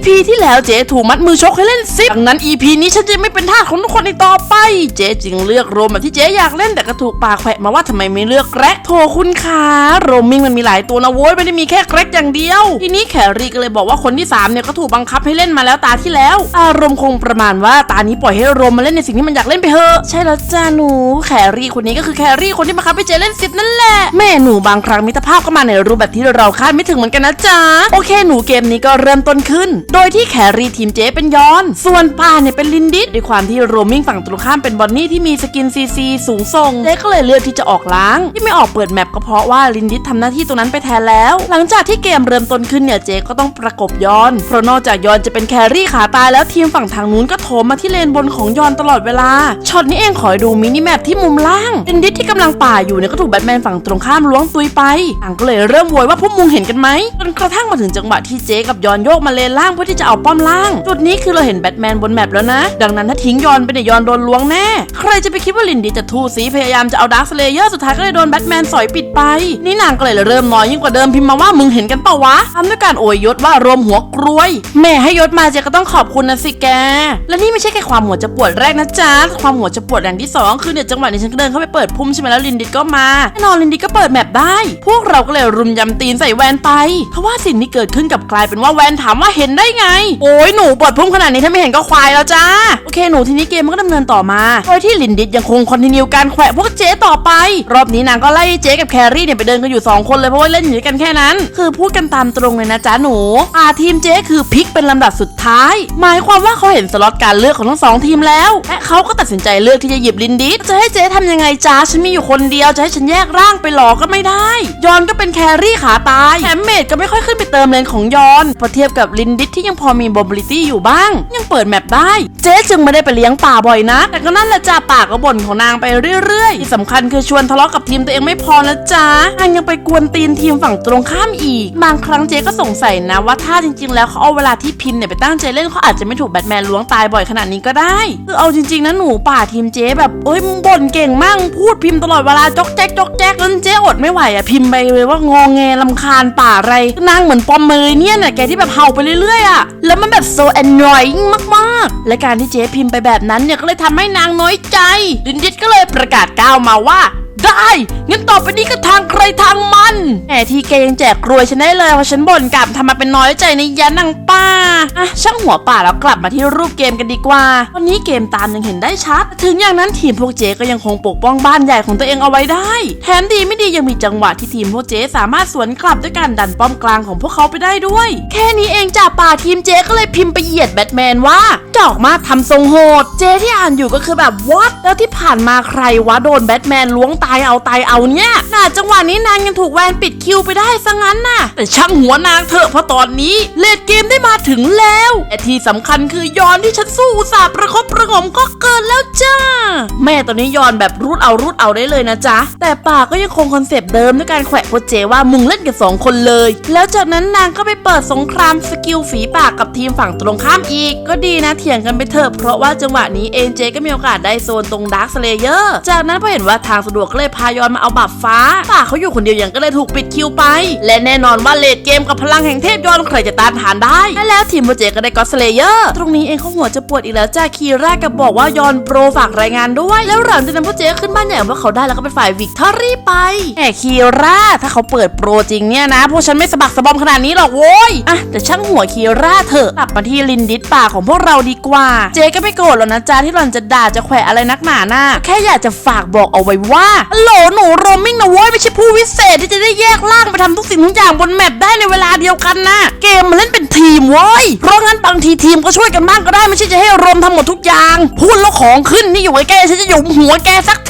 EP ที่แล้วเจ๊ถูกมัดมือชกให้เล่นซิปดังนั้น EP นี้ฉันจะไม่เป็นทาสของทุกคนอีกต่อไป เจ๊จึงเลือกโรมแบบที่เจ๊อยากเล่นแต่ก็ถูกปากแขวะมาว่าทำไมไม่เลือกแกร็กโทคุณคะโรมมิงมันมีหลายตัวนะโว้ยไม่ได้มีแค่แกร็กอย่างเดียว ทีนี้แครี่ก็เลยบอกว่าคนที่สามเนี่ยก็ถูกบังคับให้เล่นมาแล้วตาที่แล้ว อารมณ์คงประมาณว่าตานี้ปล่อยให้โรมมาเล่นในสิ่งที่มันอยากเล่นไปเถอะใช่แล้วจ้าหนูแครี่คนนี้ก็คือแครี่คนที่บังคับให้เจ๊เล่นซิปนั่นแหละแม่หนูบางครั้งมิตรภาพก็มาในรูปแบบที่เราคาดไม่ถึงเหมือนกันนะจ๊ะโอเค หนูเกมนี้ก็เริ่มต้นขึ้นโดยที่แครี่ทีมเจ๊เป็นยอน ส่วนป้าเนี่ยเป็นลินดิสด้วยความที่โรมิงฝั่งตรงข้ามเป็นบอนนี่ที่มีสกินซีซีสูงส่งเจ๊ก็เลยเลือกที่จะออกล้าง ที่ไม่ออกเปิดแมปก็เพราะว่าลินดิสทำหน้าที่ตรงนั้นไปแทนแล้ว หลังจากที่เกมเริ่มต้นขึ้นเนี่ยเจ๊ก็ต้องประกบยอนเพราะนอกจากยอนจะเป็นแครี่ขาตายแล้วทีมฝั่งทางนู้นก็โถมมาที่เลนบนของยอนตลอดเวลาช็อตนี้เองขอดูมินิแมปที่มุมล่างลินดิสที่กำลังป่าอยู่เนี่ยก็ถูกแบทแมนฝั่งตรงข้ามล้วงตุยไปต่างก็เลยเริ่มโวยว่าพวกมึงเห็นกันไหมจนกระทั่งมาถึงจังหวะที่เจ๊กับยอนโยกมาเลนล่างพื่อที่จะเอาป้อมล่าง จุดนี้คือเราเห็นแบทแมนบนแมปแล้วนะ ดังนั้นถ้าทิ้งยอนไปเนี่ยยอนโดนล้วงแน่ ใครจะไปคิดว่าลินดิจะทูสีพยายามจะเอาดาร์คสเลเยอร์สุดท้ายก็เลยโดนแบทแมนสอยปิดไป นี่นางก็เลยเริ่มน้อยยิ่งกว่าเดิมพิมพ์มาว่ามึงเห็นกันเปล่าวะทำด้วยการโอยยศว่ารวมหัวกรวย แม่ให้ยศมาเจก็ต้องขอบคุณนะสิแก และนี่ไม่ใช่แค่ความหัวจะปวดแรกนะจ๊ะความหัวจะปวดอย่างที่สองคือเนี่ยจังหวะนี้ฉันก็เดินเข้าไปเปิดพุ่มใช่ไหมแล้วลินดิก็มาแน่นอนลินดิก็เปิดแมปได้ พวกเราก็เลยรุมยำตีนใส่แวนไป เพราะว่าสิ่งที่เกิดขึ้นกับกลายเป็นว่าแวนถามว่าเห็นได้ไง โอ้ยหนูเปิดพุ่มขนาดนี้ถ้าไม่เห็นก็ควายแล้วจ้า โอเคหนูทีนี้เกมมันก็ดำเนินต่อมาโดยที่ลินดิสยังคงคอนติเนียการแขวะพวกเจ๊ต่อไป รอบนี้นางก็ไล่เจ๊กับแครี่เนี่ยไปเดินกันอยู่สองคนเลยเพราะว่าเล่นอยู่กันแค่นั้น คือพูดกันตามตรงเลยนะจ๊ะหนูอาทีมเจ๊คือพลิกเป็นลำดับสุดท้าย หมายความว่าเขาเห็นสล็อตการเลือกของทั้งสองทีมแล้วและเขาก็ตัดสินใจเลือกที่จะหยิบลินดิสจะให้เจ๊ทำยังไงจ้าฉันมีอยู่คนเดียวจะให้ฉันแยกร่างไปหลอกก็ไม่ได้ ยอนก็เป็นแครี่ขาตายแถมเมดก็ไม่ค่อยขึ้นไปเติมเลนของยอนพอเทียบกับลินดิสที่ยังพอมีบอบลิตี้อยู่บ้าง ยังเปิดแมปได้ เจ๊จึงไม่ได้ไปเลี้ยงป่าบ่อยนะ แต่ก็นั่นแหละจ้าป่าก็บ่นของนางไปเรื่อยๆ ที่สำคัญคือชวนทะเลาะกับทีมตัวเองไม่พอนะจ๊ะนางยังไปกวนตีนทีมฝั่งตรงข้ามอีก บางครั้งเจ๊ก็สงสัยนะว่าถ้าจริง ๆ แล้วเขาเอาเวลาที่พิมเนี่ยไปตั้งใจเล่นเขาอาจจะไม่ถูกแบทแมนล้วงตายบ่อยขนาดนี้ก็ได้ คือเอาจริงๆนะหนูป่าทีมเจ๊แบบเอ้ยบ่นเก่งมากมึงพูดพิมพ์ตลอดเวลาจอกแจ๊กจอกแจ๊กจนเจ๊อดไม่ไหวอะพิมพ์ไปเลยว่างอแงลำคาญป่าอะไรนางเหมือนปอมเมยเนี่ยน่ะแกที่แบบเห่าไปเรื่อยๆอะแล้วมันแบบ so annoying มากๆ และการที่เจ๊พิมพ์ไปแบบนั้นเนี่ยก็เลยทำให้นางน้อยใจ ดินดิดก็เลยประกาศก้าวมาว่า ได้งั้นต่อไปนี้ก็ทางใครทางมันแหมทีแกยังแจกกรวยฉันได้เลยว่าะฉันบ่นกลับทำมาเป็นน้อยใจในยะนางป้าอะช่างหัวป่าแล้วกลับมาที่รูปเกมกันดีกว่าวันนี้เกมตามยังเห็นได้ชัด ถึงอย่างนั้นทีมพวกเจ๊ก็ยังคงปกป้องบ้านใหญ่ของตัวเองเอาไว้ได้ แถมดีไม่ดียังมีจังหวะที่ทีมพวกเจ๊สามารถสวนกลับด้วยการดันป้อมกลางของพวกเขาไปได้ด้วย แค่นี้เองจ่าป่าทีมเจ๊ก็เลยพิมพ์ไปเหยียดแบทแมนว่าจอกมาทำทรงโหด เจ๊ที่อ่านอยู่ก็คือแบบวัดแล้วที่ผ่านมาใครวะโดนแบทแมนล้วงตายเอาตายเอาเนี่ยน่าจังหวะนี้นางยังถูกแวนปิดคิวไปได้ซะงั้นน่ะ แต่ช่างหัวนางเถอะเพราะตอนนี้เลดเกมได้มาถึงแล้วแต่ที่สำคัญคือยอนที่ฉันสู้อุตส่าห์ประคบประหงมก็เกินแล้วจ้า แม่ตอนนี้ยอนแบบรูดเอารูดเอาได้เลยนะจ๊ะ แต่ป่าก็ยังคงคอนเซปต์เดิมด้วยการแขวะโปรเจว่ามึงเล่นกันสองคนเลย แล้วจากนั้นนางก็ไปเปิดสงครามสกิลฝีปากกับทีมฝั่งตรงข้ามอีก ก็ดีนะเถียงกันไปเถอะเพราะว่าจังหวะนี้เอ็นเจก็มีโอกาสได้โซนตรงดาร์คสเลเยอร์จากนั้นพอเห็นว่าทางสะดวกเลยพายอนมาเอาบัฟฟ้าป่าเขาอยู่คนเดียวอย่างก็เลยถูกปิดคิวไป และแน่นอนว่าเลดเกมกับพลังแห่งเทพยอนใครจะต้านทานได้และแล้วทีมโปรเจก็ได้ก็สเลเยอร์ตรงนี้เองเขาหัวจะปวดอีกแล้วจ้าคีแรกกับบอกว่ายอนโปรฝากรายงานด้วย แล้วหลังจากนั้นโปรเจก็ขึ้นบ้านใหญ่ของพวกเขาได้แล้วก็เป็นฝ่ายวิกตอรี่ไปแหมคีร่าถ้าเขาเปิดโปรจริงเนี่ยนะพวกฉันไม่สะบักสะบอมขนาดนี้หรอกโว้ยอะแต่ช่างหัวคีร่าเถอะกลับมาที่ลินดิสป่าของพวกเราดีกว่า เจก็ไม่โกรธหรอกนะจ๊ะที่หล่อนจะด่าจะแขวะอะไรนักหนาน่ะแค่อยากจะฝากบอกเอาไว้ว่าฮัลโหลหนูโรมมิ่งนะเว้ยไม่ใช่ผู้วิเศษที่จะได้แยกล่างไปทำทุกสิ่งทุกอย่างบนแมปได้ในเวลาเดียวกันนะเกมมันเล่นเป็นทีมเว้ยเพราะงั้นบางทีทีมก็ช่วยกันบ้างก็ได้ไม่ใช่จะให้โรมทำหมดทุกอย่างพูดแล้วของขึ้นนี่อยู่ใกล้ๆฉันจะหยุมหัวแกสักท